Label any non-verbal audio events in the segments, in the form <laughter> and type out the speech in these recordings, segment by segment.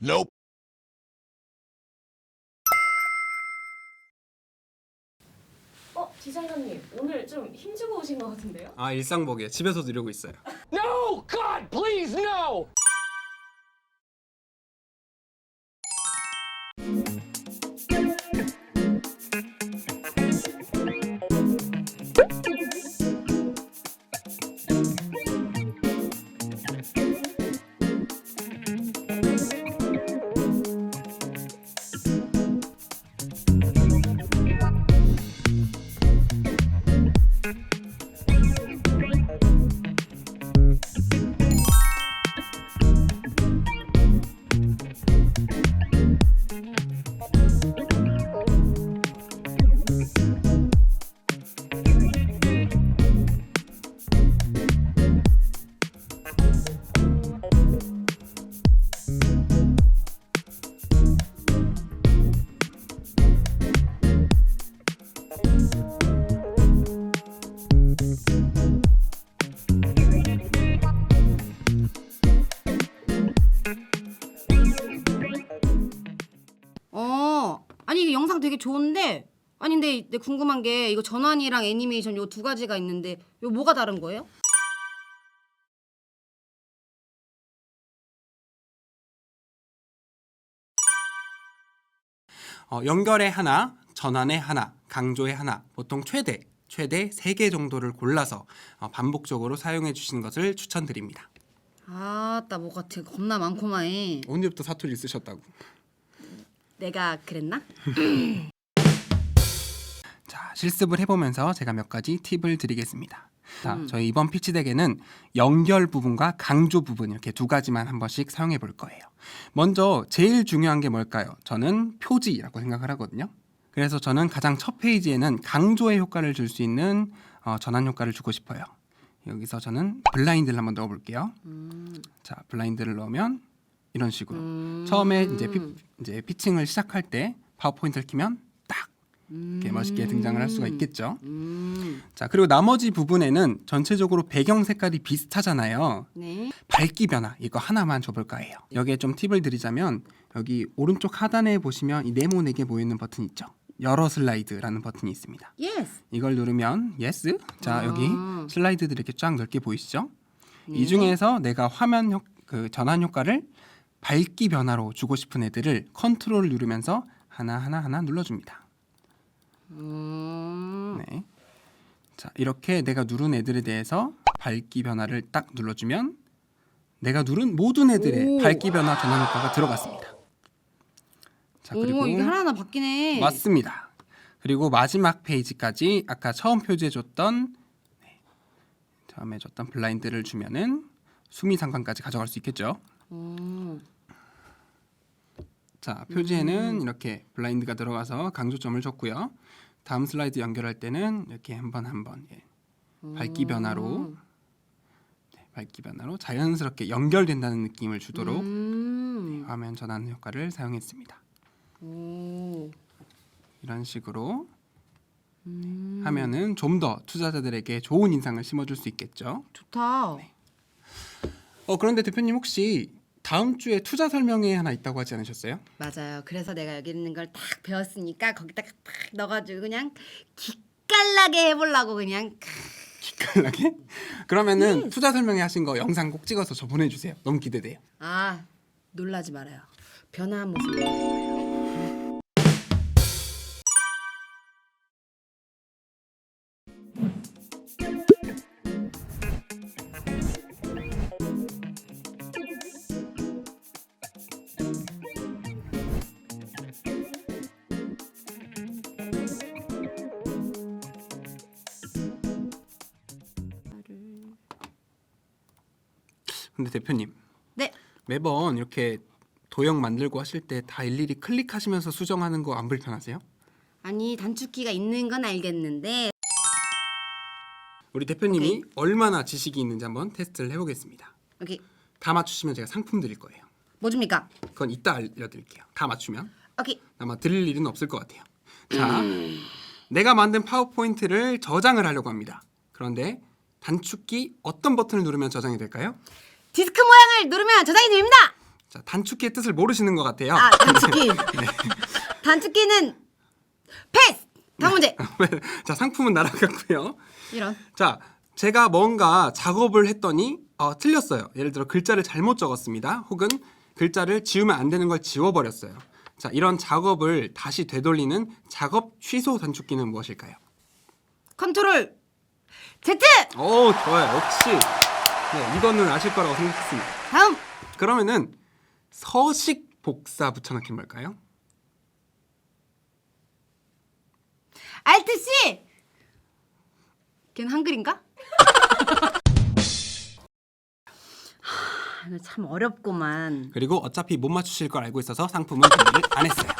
Nope. 어, 디자이너님 오늘 좀 힘주고 오신 것 같은데요? 아 일상복이에요. 집에서도 이러고 있어요. No! God, please, no! 되게 좋은데 아니 근데 내 궁금한 게 이거 전환이랑 애니메이션 요 두 가지가 있는데 요 뭐가 다른 거예요? 어, 연결의 하나, 전환의 하나, 강조의 하나, 보통 최대 최대 3개 정도를 골라서 어, 반복적으로 사용해 주시는 것을 추천드립니다. 아따 뭐 같아 겁나 많고만 해. 언제부터 사투리 쓰셨다고? 내가 그랬나? 자, 실습을 해보면서 제가 몇 가지 팁을 드리겠습니다. 자, 저희 이번 피치 덱에는 연결 부분과 강조 부분 이렇게 두 가지만 한 번씩 사용해 볼 거예요. 먼저 제일 중요한 게 뭘까요? 저는 표지라고 생각을 하거든요. 그래서 저는 가장 첫 페이지에는 강조의 효과를 줄 수 있는 어, 전환 효과를 주고 싶어요. 여기서 저는 블라인드를 한번 넣어볼게요. 자, 블라인드를 넣으면 이런 식으로 처음에 이제 피, 이제 피칭을 시작할 때 파워포인트를 키면 딱 이렇게 멋있게 등장을 할 수가 있겠죠. 음, 자 그리고 나머지 부분에는 전체적으로 배경 색깔이 비슷하잖아요. 네. 밝기 변화 이거 하나만 줘볼까 해요. 여기에 좀 팁을 드리자면 여기 오른쪽 하단에 보시면 이 네모네개 모이는 버튼 있죠. 여러 슬라이드라는 버튼이 있습니다. 예스. 이걸 누르면 예스. 자 아. 여기 슬라이드들이 이렇게 쫙 넓게 보이시죠? 네. 이 중에서 내가 화면 효, 그 전환 효과를 밝기 변화로 주고 싶은 애들을 컨트롤 누르면서 하나 하나 하나 눌러줍니다. 음, 네. 자 이렇게 내가 누른 애들에 대해서 밝기 변화를 딱 눌러주면 내가 누른 모든 애들의 오. 밝기 변화 전환 효과가 들어갔습니다. 자 그리고 오 이게 하나하나 바뀌네. 맞습니다. 그리고 마지막 페이지까지 아까 처음 표지해 줬던 네, 처음에 줬던 블라인드를 주면은 수미 상관까지 가져갈 수 있겠죠. 음, 자 표지에는 이렇게 블라인드가 들어가서 강조점을 줬고요. 다음 슬라이드 연결할 때는 이렇게 한번 한번 예. 밝기 변화로 네, 밝기 변화로 자연스럽게 연결된다는 느낌을 주도록 음, 화면 전환 효과를 사용했습니다. 오, 이런 식으로 음, 하면은 좀 더 투자자들에게 좋은 인상을 심어줄 수 있겠죠. 좋다. 어 그런데 대표님 혹시 다음 주에 투자 설명회 하나 있다고 하지 않으셨어요? 맞아요. 그래서 내가 여기 있는 걸 딱 배웠으니까 거기다가 딱 넣어가지고 그냥 기깔나게 해보려고 그냥 기깔나게? <laughs> 그러면은 투자 설명회 하신 거 영상 꼭 찍어서 저 보내주세요. 너무 기대돼요. 아 놀라지 말아요. 변화한 모습 근데 대표님 네. 매번 이렇게 도형 만들고 하실 때 다 일일이 클릭하시면서 수정하는 거 안 불편하세요? 아니 단축키가 있는 건 알겠는데 우리 대표님이 오케이. 얼마나 지식이 있는지 한번 테스트를 해보겠습니다. 여기 다 맞추시면 제가 상품 드릴 거예요. 뭐 줍니까? 그건 이따 알려드릴게요. 다 맞추면 오케이 아마 들릴 일은 없을 것 같아요. 자, 내가 만든 파워포인트를 저장을 하려고 합니다. 그런데 단축키 어떤 버튼을 누르면 저장이 될까요? 디스크 모양을 누르면 저장이 됩니다. 자, 단축키의 뜻을 모르시는 것 같아요. 아 단축키. <laughs> <laughs> 단축키는 패스. 다음 문제. <laughs> 자, 상품은 날아갔고요. 이런. 자, 제가 뭔가 작업을 했더니 어, 틀렸어요. 예를 들어 글자를 잘못 적었습니다. 혹은 글자를 지우면 안 되는 걸 지워버렸어요. 자, 이런 작업을 다시 되돌리는 작업 취소 단축키는 무엇일까요? 컨트롤 Z. 오, 좋아요. 역시 네, 이거는 아실 거라고 생각했습니다. 다음. 그러면은 서식 복사 붙여넣기는 뭘까요? 알트 C. 걔는 한글인가? 하, 참 어렵구만. 그리고 어차피 못 맞추실 걸 알고 있어서 상품은 준비를 안 했어요.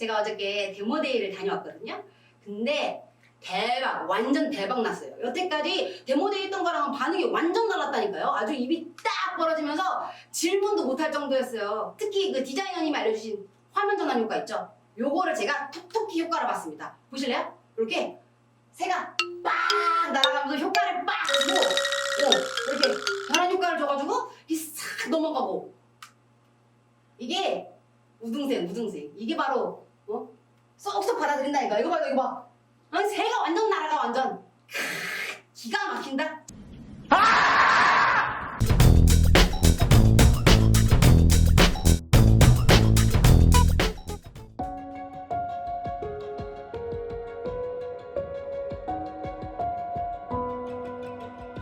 제가 어저께 데모데이를 다녀왔거든요. 근데 대박 완전 대박 났어요. 여태까지 데모데이 했던 거랑은 반응이 완전 달랐다니까요. 아주 입이 딱 벌어지면서 질문도 못할 정도였어요. 특히 그 디자이너님이 알려주신 화면 전환 효과 있죠? 요거를 제가 톡톡히 효과를 봤습니다. 보실래요? 이렇게 새가 빡 날아가면서 효과를 빡 주고 어, 이렇게 전환 효과를 줘가지고 이싹 넘어가고 이게 우등생 우등생 이게 바로 어? 쏙쏙 받아들인다니까. 이거 봐, 이거 봐. 아니, 새가 완전 날아가, 완전. 캬, 기가 막힌다. 아!